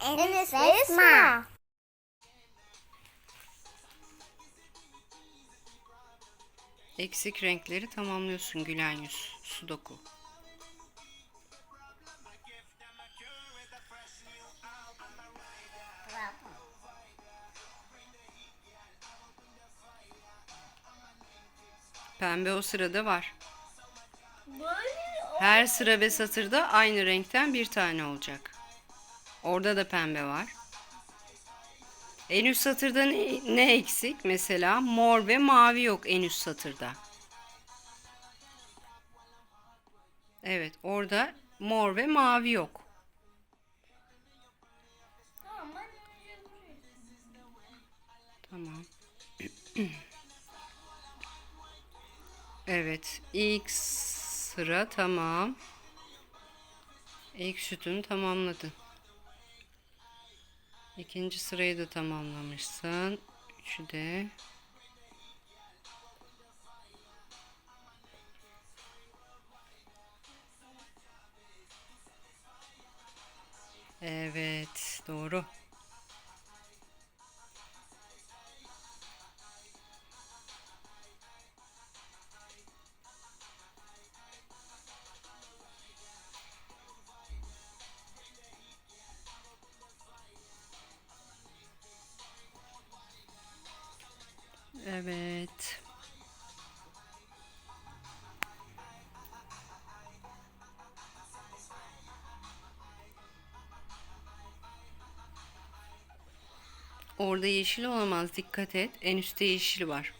Enes ve Esma. Eksik renkleri tamamlıyorsun gülen yüz. Sudoku. Pembe o sırada var. Her sıra ve satırda aynı renkten bir tane olacak. Orada da pembe var. En üst satırda ne, ne eksik? Mesela mor ve mavi yok en üst satırda. Evet, orada mor ve mavi yok. Tamam. Evet, ilk sıra tamam. İlk sütunu tamamladın. İkinci sırayı da tamamlamışsın. Üçü de. Evet, doğru. Evet. Orada yeşil olamaz. Dikkat et. En üstte yeşil var.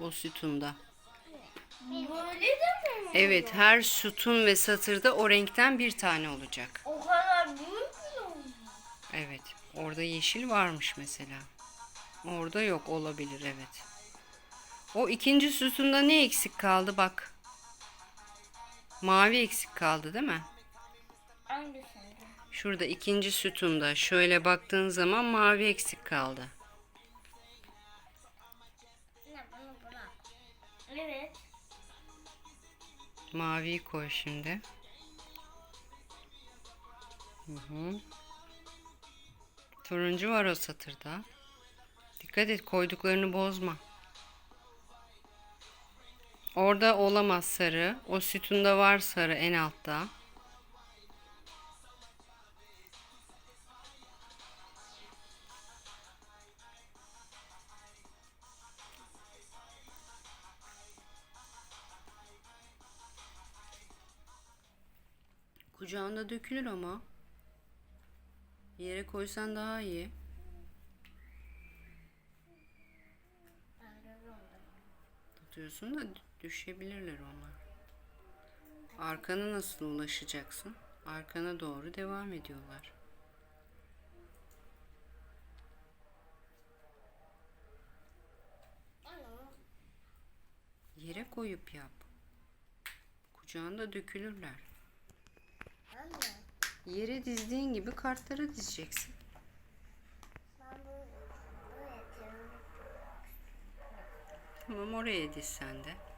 O sütunda. Böyle de mi? Evet, her sütun ve satırda o renkten bir tane olacak. O kadar büyük mü? Evet. Orada yeşil varmış mesela. Orada yok olabilir evet. O ikinci sütunda ne eksik kaldı bak. Mavi eksik kaldı değil mi? Hangisinde? Şurada ikinci sütunda şöyle baktığın zaman mavi eksik kaldı. Evet. Maviyi koy şimdi. Hı hı. Turuncu var o satırda. Dikkat et koyduklarını bozma. Orada olamaz sarı. O sütunda var sarı en altta. Kucağında dökülür ama. Yere koysan daha iyi. Tutuyorsun da düşebilirler onlar. Arkana nasıl ulaşacaksın? Arkana doğru devam ediyorlar. Yere koyup yap. Kucağında dökülürler. Yere dizdiğin gibi kartlara dizeceksin. Tamam oraya diz sen de.